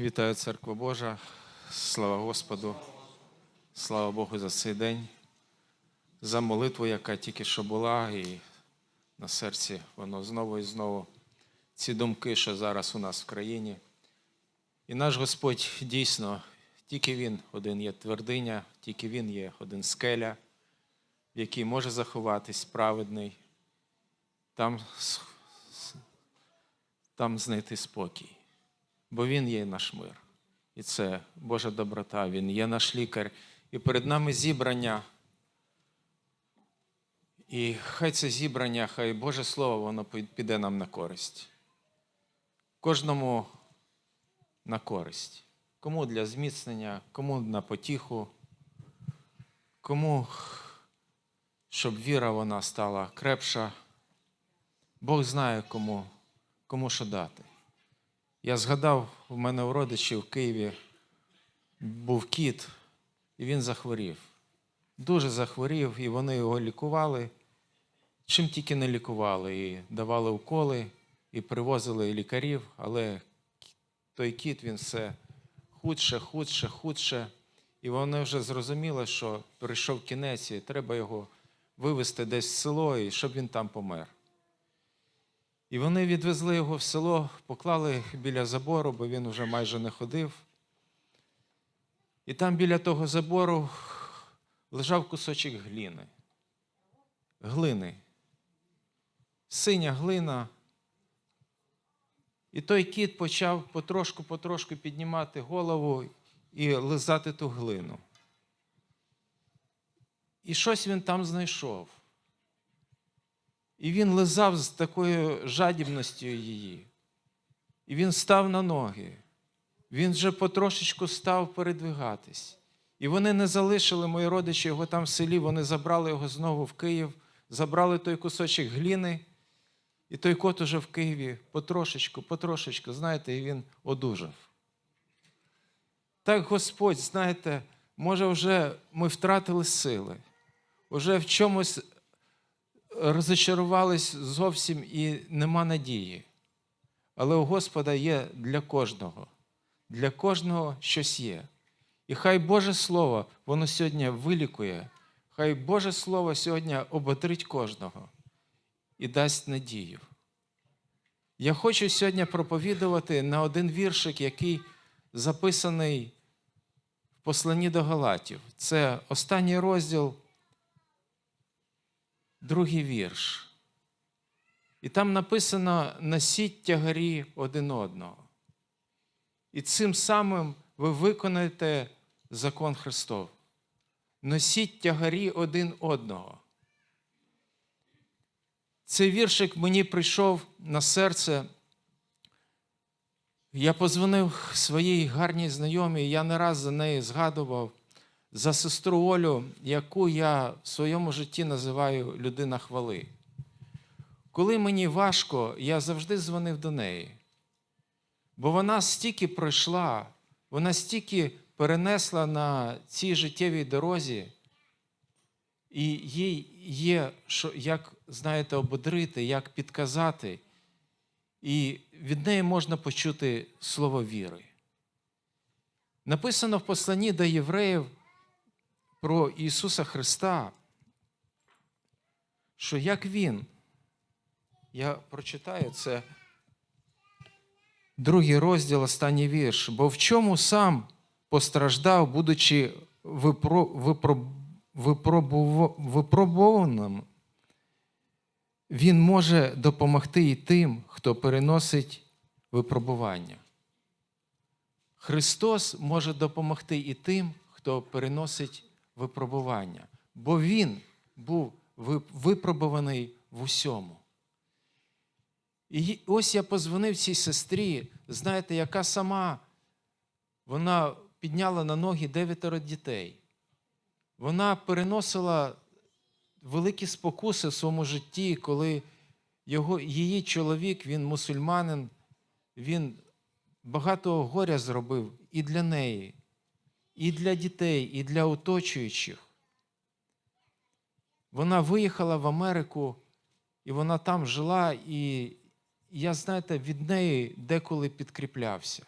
Вітаю церква Божа. Слава Господу. Слава Богу за цей день, за молитву, яка тільки що була, і на серці воно знову і знову. Ці думки, що зараз у нас в країні. І наш Господь дійсно, тільки Він один є твердиня, тільки Він є один скеля, в якій може заховатись праведний, там, там знайти спокій бо Він є наш мир. І це Божа доброта, Він є наш лікар. І перед нами зібрання. І хай це зібрання, хай Боже Слово, воно піде нам на користь. Кожному на користь. Кому для зміцнення, кому на потіху, кому, щоб віра вона стала крепша. Бог знає, кому, кому що дати. Я згадав, у мене у родичів в Києві був кіт, і він захворів. Дуже захворів, і вони його лікували. Чим тільки не лікували, і давали уколи, і привозили лікарів, але той кіт він все худше, худше, худше. І вони вже зрозуміли, що прийшов кінець, і треба його вивезти десь в село, і щоб він там помер. І вони відвезли його в село, поклали біля забору, бо він вже майже не ходив. І там біля того забору лежав кусочок гліни. Глини. Синя глина. І той кіт почав потрошку-потрошку піднімати голову і лизати ту глину. І щось він там знайшов. І він лизав з такою жадібністю її. І він став на ноги. Він вже потрошечку став передвигатись. І вони не залишили мої родичі його там в селі, вони забрали його знову в Київ, забрали той кусочок гліни, і той кот уже в Києві потрошечку, потрошечку, знаєте, і він одужав. Так Господь, знаєте, може, вже ми втратили сили, вже в чомусь розочарувались зовсім і нема надії. Але у Господа є для кожного, для кожного щось є. І хай Боже Слово, воно сьогодні вилікує, хай Боже Слово сьогодні оботрить кожного і дасть надію. Я хочу сьогодні проповідувати на один віршик, який записаний в посланні до Галатів. Це останній розділ другий вірш. І там написано носіть тягарі один одного. І цим самим ви виконаєте закон Христов. Носіть тягарі один одного. Цей віршик мені прийшов на серце. Я позвонив своїй гарній знайомій, я не раз за нею згадував за сестру Олю, яку я в своєму житті називаю людина хвали. Коли мені важко, я завжди дзвонив до неї. Бо вона стільки пройшла, вона стільки перенесла на цій життєвій дорозі, і їй є, що, як, знаєте, ободрити, як підказати, і від неї можна почути слово віри. Написано в посланні до євреїв про Ісуса Христа, що як Він, я прочитаю це другий розділ, останній вірш, бо в чому сам постраждав, будучи випро, випро, випробув, випробованим, він може допомогти і тим, хто переносить випробування. Христос може допомогти і тим, хто переносить випробування, бо Він був випробуваний в усьому. І ось я позвонив цій сестрі, знаєте, яка сама вона підняла на ноги дев'ятеро дітей. Вона переносила великі спокуси в своєму житті, коли його, її чоловік, він мусульманин, він багато горя зробив і для неї, і для дітей, і для оточуючих. Вона виїхала в Америку, і вона там жила, і я, знаєте, від неї деколи підкріплявся.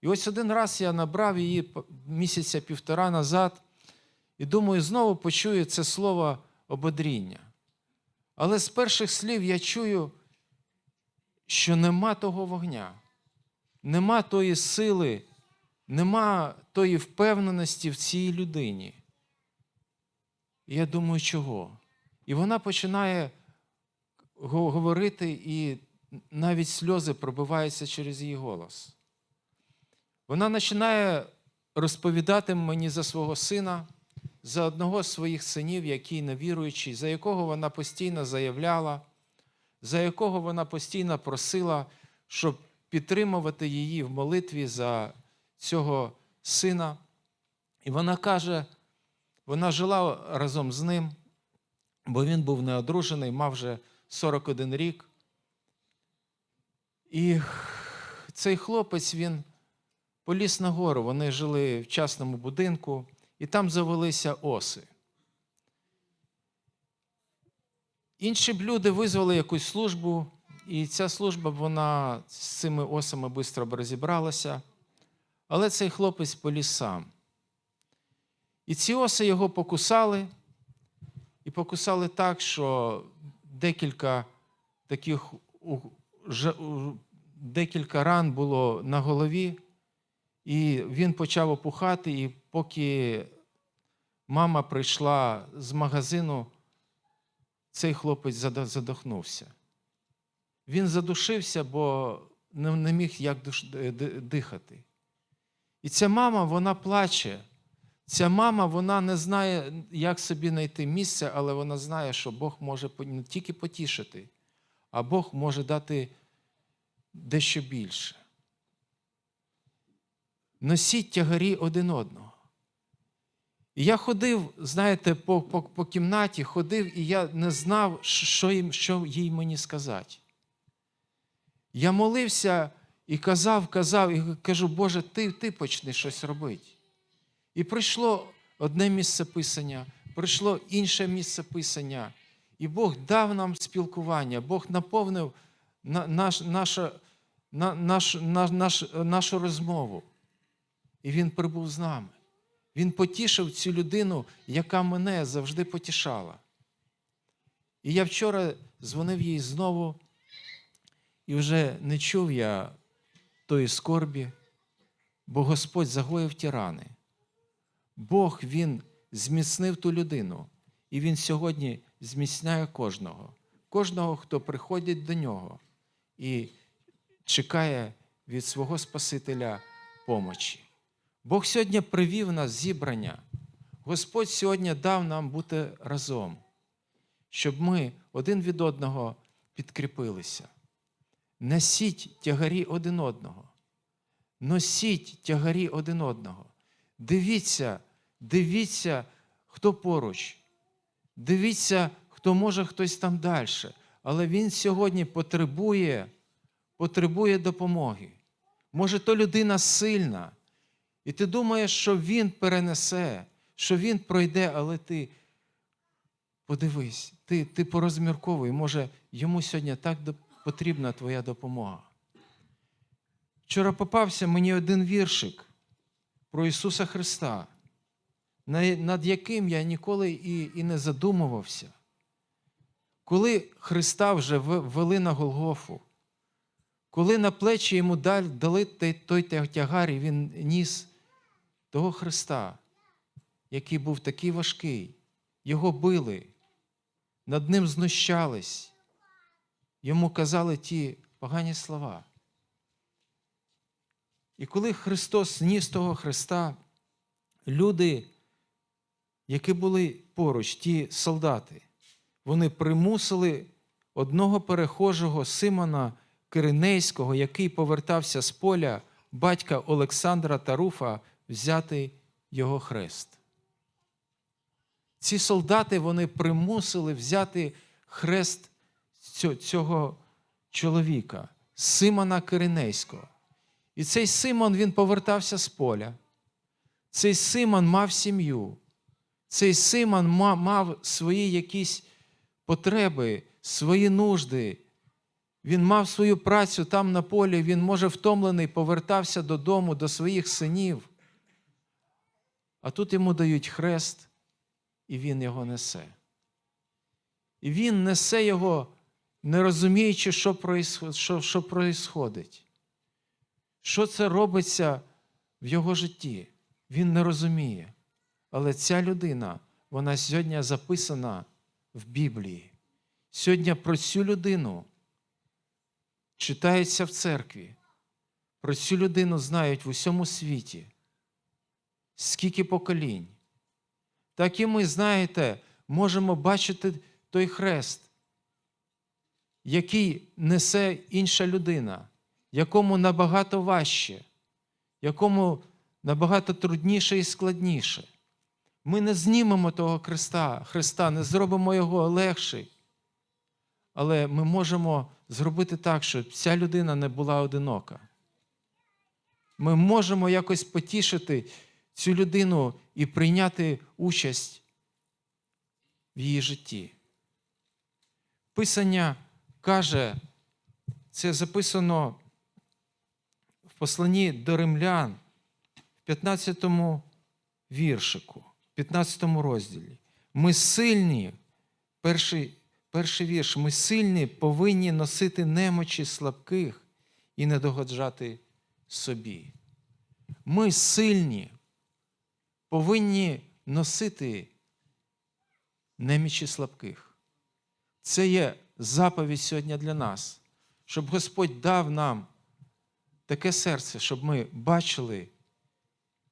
І ось один раз я набрав її місяця півтора назад, і думаю, знову почую це слово ободріння. Але з перших слів я чую, що нема того вогня, нема тої сили, нема тої впевненості в цій людині. І я думаю, чого? І вона починає говорити, і навіть сльози пробиваються через її голос. Вона починає розповідати мені за свого сина, за одного з своїх синів, який невіруючий, за якого вона постійно заявляла, за якого вона постійно просила, щоб підтримувати її в молитві за цього сина. І вона каже, вона жила разом з ним, бо він був неодружений, мав вже 41 рік. І цей хлопець він поліз на гору. Вони жили в частному будинку, і там завелися оси. Інші б люди визвали якусь службу, і ця служба вона з цими осами швидко б розібралася. Але цей хлопець поліз сам. І ці оси його покусали, і покусали так, що декілька таких декілька ран було на голові, і він почав опухати, і поки мама прийшла з магазину, цей хлопець задохнувся. Він задушився, бо не міг як дихати. І ця мама, вона плаче. Ця мама, вона не знає, як собі знайти місце, але вона знає, що Бог може не тільки потішити, а Бог може дати дещо більше. Носіть тягарі один одного. І я ходив, знаєте, по, по, по кімнаті, ходив, і я не знав, що, їм, що їй мені сказати. Я молився і казав, казав, і кажу, Боже, ти, ти почни щось робити. І прийшло одне місце писання, прийшло інше місце писання. І Бог дав нам спілкування, Бог наповнив на- наш, наша, наш, наш, нашу розмову. І Він прибув з нами. Він потішив цю людину, яка мене завжди потішала. І я вчора дзвонив їй знову, і вже не чув я тої скорбі, бо Господь загоїв ті рани. Бог Він зміцнив ту людину, і Він сьогодні зміцняє кожного, кожного, хто приходить до нього і чекає від свого Спасителя помочі. Бог сьогодні привів нас зібрання. Господь сьогодні дав нам бути разом, щоб ми один від одного підкріпилися. Носіть тягарі один одного. Носіть тягарі один одного. Дивіться, дивіться, хто поруч. Дивіться, хто може хтось там далі. Але він сьогодні потребує, потребує допомоги. Може, то людина сильна, і ти думаєш, що він перенесе, що він пройде, але ти подивись, ти, ти порозмірковуй, може, йому сьогодні так доп- потрібна твоя допомога. Вчора попався мені один віршик про Ісуса Христа, над яким я ніколи і, і не задумувався. Коли Христа вже в- ввели на Голгофу, коли на плечі йому дали той тягар, і він ніс того Христа, який був такий важкий, його били, над ним знущались, йому казали ті погані слова. І коли Христос ніс того Христа, люди, які були поруч, ті солдати, вони примусили одного перехожого Симона Киринейського, який повертався з поля батька Олександра Таруфа, взяти його хрест. Ці солдати вони примусили взяти хрест цього чоловіка, Симона Киринейського. І цей Симон він повертався з поля. Цей Симон мав сім'ю. Цей Симон мав свої якісь потреби, свої нужди. він мав свою працю там на полі, він, може, втомлений, повертався додому, до своїх синів. А тут йому дають хрест, і він його несе. І він несе його, не розуміючи, що що, що происходить. Що це робиться в його житті. Він не розуміє. Але ця людина, вона сьогодні записана в Біблії. Сьогодні про цю людину читається в церкві. Про цю людину знають в усьому світі. Скільки поколінь. Так і ми, знаєте, можемо бачити той хрест, який несе інша людина, якому набагато важче, якому набагато трудніше і складніше. Ми не знімемо того Христа, Христа, не зробимо його легший. Але ми можемо зробити так, щоб ця людина не була одинока. Ми можемо якось потішити цю людину і прийняти участь в її житті. Писання каже, це записано в посланні до римлян в 15 віршику, в 15 розділі. Ми сильні, перший, перший вірш, ми сильні повинні носити немочі слабких і не догоджати собі. Ми сильні, повинні носити немічі слабких. Це є заповідь сьогодні для нас, щоб Господь дав нам таке серце, щоб ми бачили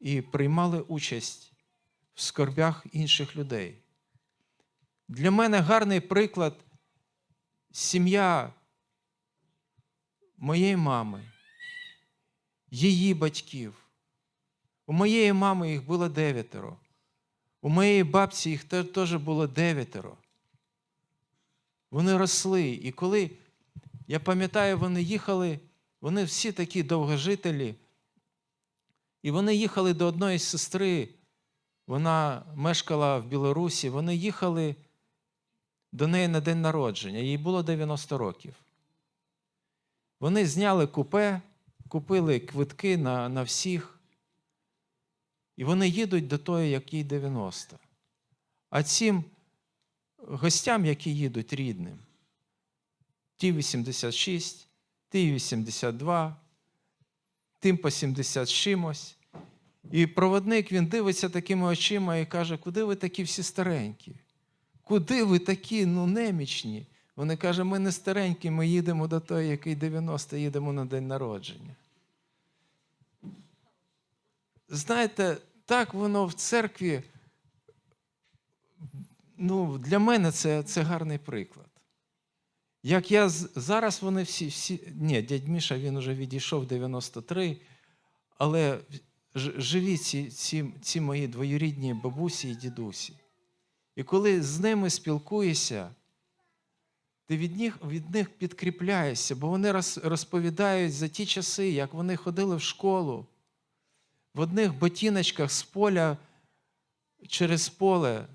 і приймали участь в скорбях інших людей. Для мене гарний приклад сім'я моєї мами, її батьків. У моєї мами їх було дев'ятеро. У моєї бабці їх теж було дев'ятеро. Вони росли. І коли, я пам'ятаю, вони їхали, вони всі такі довгожителі. І вони їхали до одної сестри, вона мешкала в Білорусі, вони їхали до неї на день народження, їй було 90 років. Вони зняли купе, купили квитки на, на всіх. І вони їдуть до тої, якій 90. А цим гостям, які їдуть рідним, ті 86, ті 82, тим по 70 чимось. І проводник він дивиться такими очима і каже, куди ви такі всі старенькі? Куди ви такі ну, немічні? Вони кажуть, ми не старенькі, ми їдемо до того, який 90, їдемо на день народження. Знаєте, так воно в церкві, ну, для мене це, це гарний приклад. Як я зараз вони всі, всі. Ні, дядь Міша він вже відійшов 93, але живі ці, ці, ці мої двоюрідні бабусі і дідусі. І коли з ними спілкуєшся, ти від них, від них підкріпляєшся, бо вони розповідають за ті часи, як вони ходили в школу в одних ботиночках з поля через поле.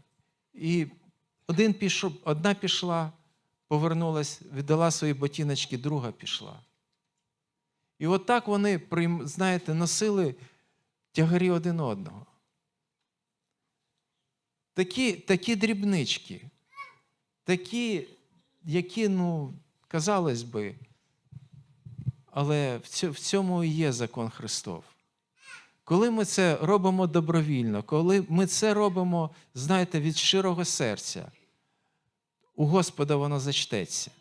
І один пішов, одна пішла, повернулась, віддала свої ботиночки, друга пішла. І от так вони, знаєте, носили тягарі один одного. Такі, такі дрібнички, такі, які, ну, казалось би, але в цьому і є закон Христов. Коли ми це робимо добровільно, коли ми це робимо, знаєте, від щирого серця, у Господа воно зачтеться,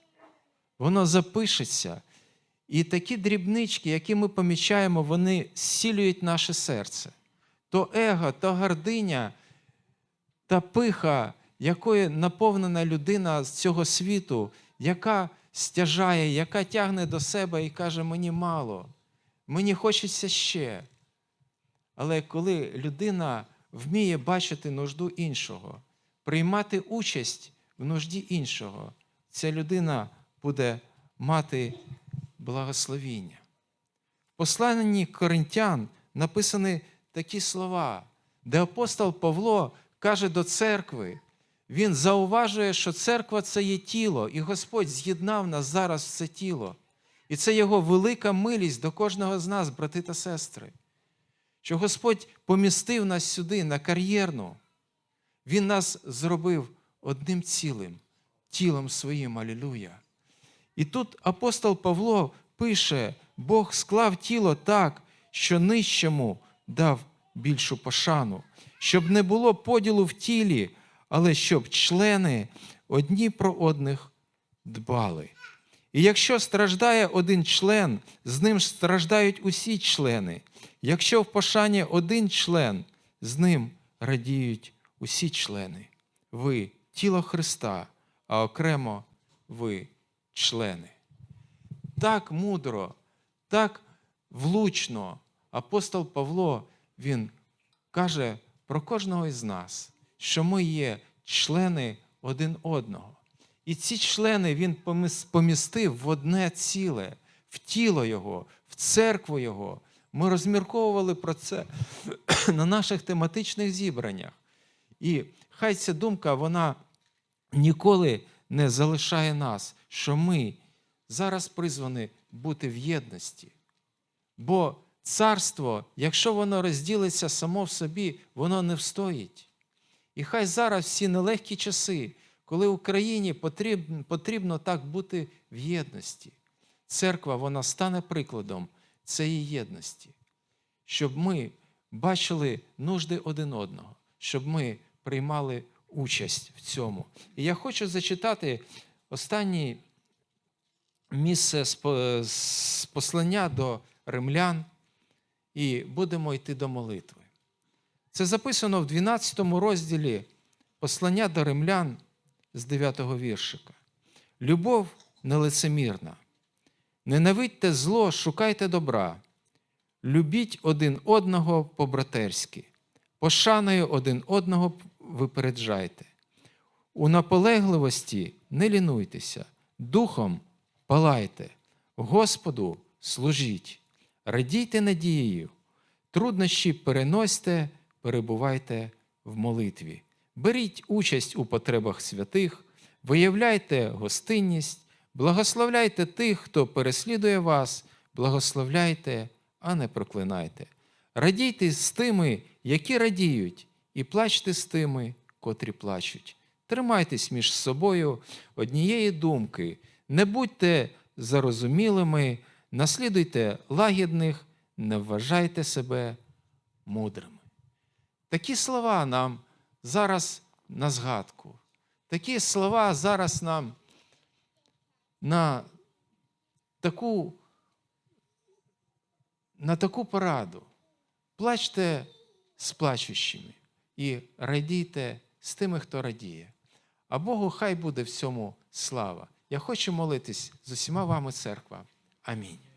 воно запишеться. І такі дрібнички, які ми помічаємо, вони зцілюють наше серце. То его, то гординя, та пиха, якою наповнена людина з цього світу, яка стяжає, яка тягне до себе і каже, мені мало, мені хочеться ще. Але коли людина вміє бачити нужду іншого, приймати участь в нужді іншого, ця людина буде мати благословіння. В посланні Коринтян написані такі слова, де апостол Павло каже до церкви, він зауважує, що церква це є тіло, і Господь з'єднав нас зараз в це тіло. І це його велика милість до кожного з нас, брати та сестри. Що Господь помістив нас сюди, на кар'єрну. Він нас зробив одним цілим, тілом своїм, алілуя. І тут апостол Павло пише: Бог склав тіло так, що нижчому дав більшу пошану, щоб не було поділу в тілі, але щоб члени одні про одних дбали. І якщо страждає один член, з ним страждають усі члени. Якщо в пошані один член, з ним радіють усі члени. Ви тіло Христа, а окремо ви члени. Так мудро, так влучно апостол Павло він каже про кожного із нас, що ми є члени один одного. І ці члени він помістив в одне ціле, в тіло Його, в церкву Його. Ми розмірковували про це на наших тематичних зібраннях. І хай ця думка вона ніколи не залишає нас, що ми зараз призвані бути в єдності. Бо царство, якщо воно розділиться само в собі, воно не встоїть. І хай зараз всі нелегкі часи, коли Україні потрібно, потрібно так бути в єдності. Церква вона стане прикладом цієї єдності, щоб ми бачили нужди один одного, щоб ми приймали участь в цьому. І я хочу зачитати останнє місце з послання до римлян, і будемо йти до молитви. Це записано в 12 розділі послання до римлян з 9 віршика. Любов нелицемірна. Ненавидьте зло, шукайте добра. Любіть один одного по-братерськи, пошаною один одного випереджайте. У наполегливості не лінуйтеся, духом палайте, Господу служіть, радійте надією, труднощі переносьте, перебувайте в молитві. Беріть участь у потребах святих, виявляйте гостинність, благословляйте тих, хто переслідує вас, благословляйте, а не проклинайте. Радійте з тими, які радіють, і плачте з тими, котрі плачуть. Тримайтесь між собою однієї думки, не будьте зарозумілими, наслідуйте лагідних, не вважайте себе мудрими. Такі слова нам зараз на згадку. Такі слова зараз нам на таку, на таку пораду. Плачте з плачущими і радійте з тими, хто радіє. А Богу хай буде в цьому слава. Я хочу молитись з усіма вами, церква. Амінь.